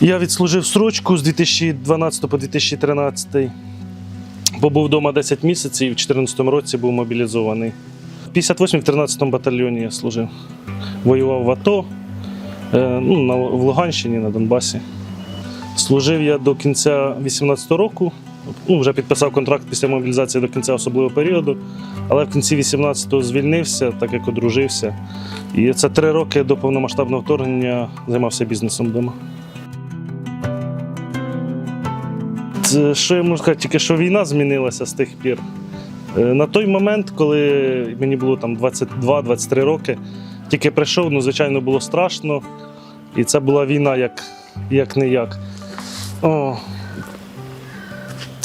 Я відслужив срочку з 2012 по 2013. Побув вдома 10 місяців і в 2014 році був мобілізований. 58 в 13 батальйоні я служив. Воював в АТО е, ну, в Луганщині, на Донбасі. Служив я до кінця 18 року. Ну, вже підписав контракт після мобілізації до кінця особливого періоду, але в кінці 18-го звільнився, так як одружився. І це три роки до повномасштабного вторгнення займався бізнесом вдома. Що я можу сказати, тільки що війна змінилася з тих пір. Е, На той момент, коли мені було там 22-23 роки, тільки прийшов, ну, звичайно, було страшно. І це була війна як, як не як. О,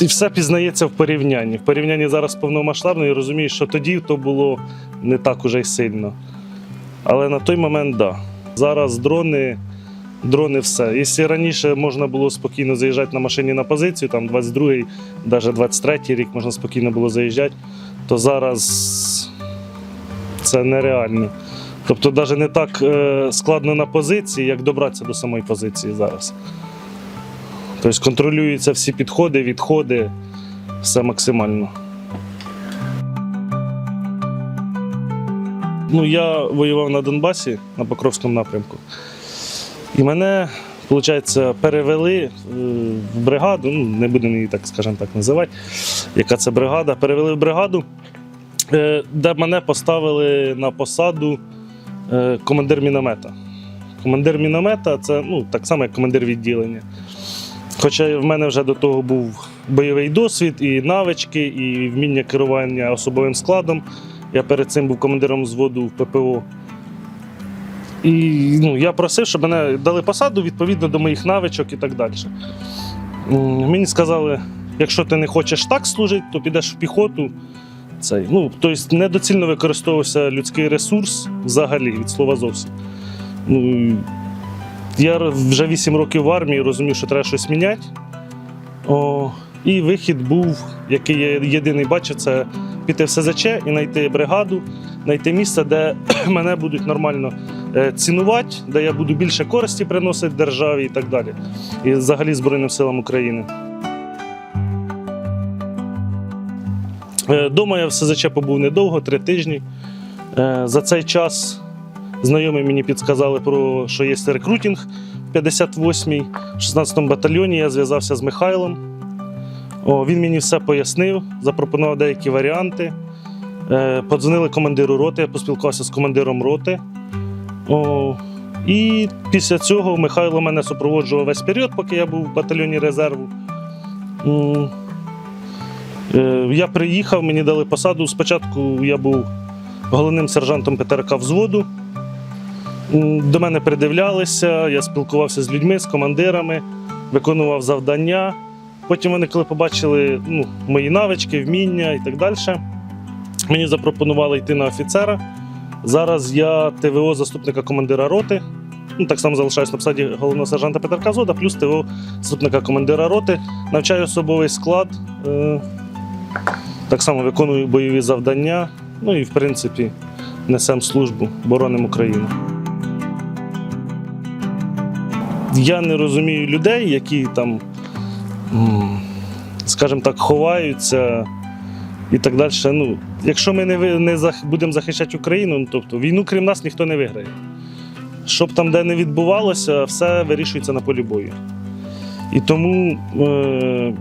і все пізнається в порівнянні. В порівнянні зараз з повномасштабною, я розумію, що тоді то було не так уже й сильно. Але на той момент так. Да. Зараз дрони, дрони все. Якщо раніше можна було спокійно заїжджати на машині на позицію, там 22-й, навіть 23-й рік можна спокійно було заїжджати, то зараз це нереально. Тобто, навіть не так е, складно на позиції, як добратися до самої позиції зараз. Тобто контролюються всі підходи, відходи, все максимально. Ну, я воював на Донбасі на Покровському напрямку. І мене, виходить, перевели е, в бригаду, ну, не будемо її так, скажімо так, називати, яка це бригада. Перевели в бригаду, е, де мене поставили на посаду е, командир міномета. Командир міномета це ну, так само, як командир відділення. Хоча в мене вже до того був бойовий досвід, і навички, і вміння керування особовим складом. Я перед цим був командиром взводу в ППО. І ну, я просив, щоб мене дали посаду відповідно до моїх навичок і так далі. Мені сказали, якщо ти не хочеш так служити, то підеш в піхоту. Цей, ну, тобто недоцільно використовувався людський ресурс взагалі від слова зовсім. Ну, я вже 8 років в армії розумів, що треба щось міняти. О, і вихід був, який я єдиний бачив, це піти в СЗЧ і знайти бригаду, знайти місце, де мене будуть нормально цінувати, де я буду більше користі приносити державі і так далі. І взагалі Збройним силам України. Е, Дома я в СЗЧ побув недовго, три тижні. Е, За цей час знайомі мені підказали, про що є рекрутинг 58-й, 16-му батальйоні. Я зв'язався з Михайлом. О, він мені все пояснив, запропонував деякі варіанти. Е, Подзвонили командиру роти, я поспілкувався з командиром роти. О, і після цього Михайло мене супроводжував весь період, поки я був в батальйоні резерву. Е, Я приїхав, мені дали посаду. Спочатку я був головним сержантом ПТРК взводу. До мене придивлялися, я спілкувався з людьми, з командирами, виконував завдання. Потім вони, коли побачили ну, мої навички, вміння і так далі, мені запропонували йти на офіцера. Зараз я ТВО заступника командира роти. Ну, так само залишаюсь на посаді головного сержанта Петерка Взвода, плюс ТВО заступника командира роти. Навчаю особовий склад. Е, так само виконую бойові завдання. Ну і, в принципі, несемо службу, боронимо Україну. Я не розумію людей, які там, скажімо так, ховаються і так далі. Ну, якщо ми не, не будемо захищати Україну, ну, тобто війну крім нас ніхто не виграє. Щоб там де не відбувалося, все вирішується на полі бою. І тому, е,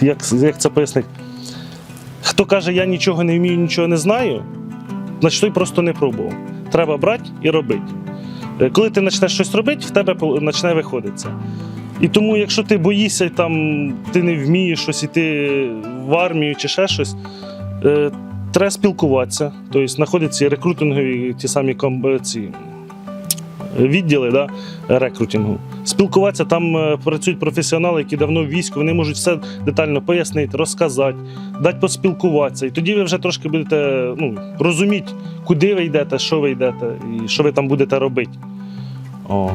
як, як це пояснити? Хто каже, я нічого не вмію, нічого не знаю, значить той просто не пробував. Треба брати і робити. Е, Коли ти почнеш щось робити, в тебе почне виходити. І тому, якщо ти боїшся, там ти не вмієш щось іти в армію чи ще щось, е, треба спілкуватися. Тобто знаходяться рекрутингові ті самі ком- ці, е, відділи да, рекрутингу. Спілкуватися, там е, працюють професіонали, які давно в війську, вони можуть все детально пояснити, розказати, дати поспілкуватися. І тоді ви вже трошки будете ну, розуміти, куди ви йдете, що ви йдете і що ви там будете робити. О.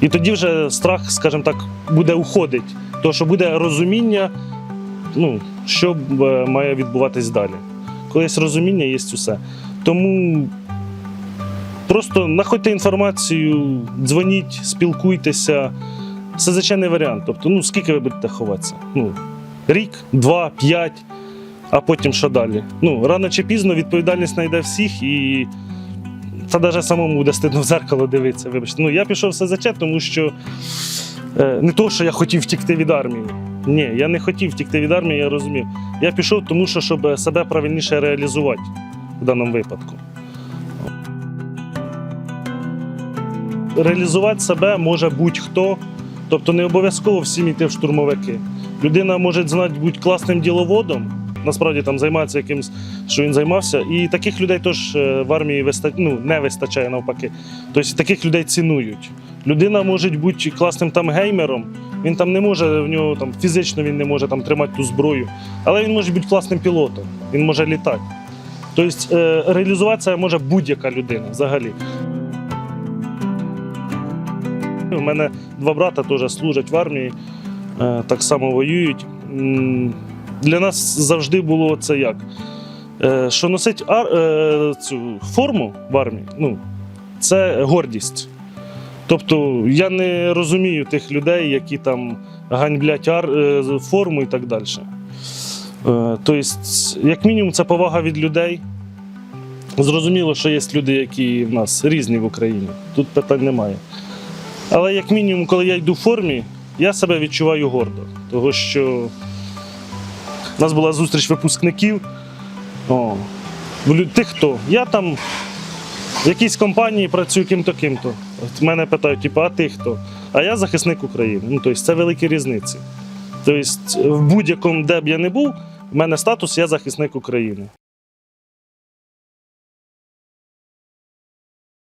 І тоді вже страх, скажімо так, буде уходити, тому що буде розуміння, ну, що е, має відбуватись далі. Коли є розуміння, є усе. Тому Просто знаходьте інформацію, дзвоніть, спілкуйтеся. СЗЧ не варіант. Тобто, ну скільки ви будете ховатися? Ну, рік, два, п'ять, а потім що далі? Ну, рано чи пізно відповідальність знайде всіх і. Та навіть самому буде стидно в зеркало дивитися. Вибачте. Ну, я пішов в СЗЧ, тому що е, не то, що я хотів втікти від армії. Ні, я не хотів втікти від армії, я розумів. Я пішов, тому що щоб себе правильніше реалізувати в даному випадку. Реалізувати себе може будь-хто, тобто не обов'язково всім йти в штурмовики. Людина може знати бути класним діловодом, насправді там займатися якимось, що він займався. І таких людей теж е, в армії виста... ну, не вистачає навпаки. Тобто таких людей цінують. Людина може бути класним там геймером, він там не може, в нього там фізично він не може там тримати ту зброю, але він може бути класним пілотом, він може літати. Тобто е, реалізуватися може будь-яка людина взагалі. У мене два брата теж служать в армії, е, так само воюють. Для нас завжди було це як? Е, Що носить ар, е, цю форму в армії, ну, це гордість. Тобто я не розумію тих людей, які там ганьблять ар, е, форму і так далі. Тобто, як мінімум, це повага від людей. Зрозуміло, що є люди, які в нас різні в Україні. Тут питань немає. Але як мінімум, коли я йду в формі, я себе відчуваю гордо. Того що у нас була зустріч випускників. О, тих, хто. Я там в якійсь компанії працюю ким-то, ким-то. Мене питають, типу, а ти хто? А я захисник України. Ну, тобто це великі різниці. Тобто, в будь-якому, де б я не був, в мене статус я захисник України.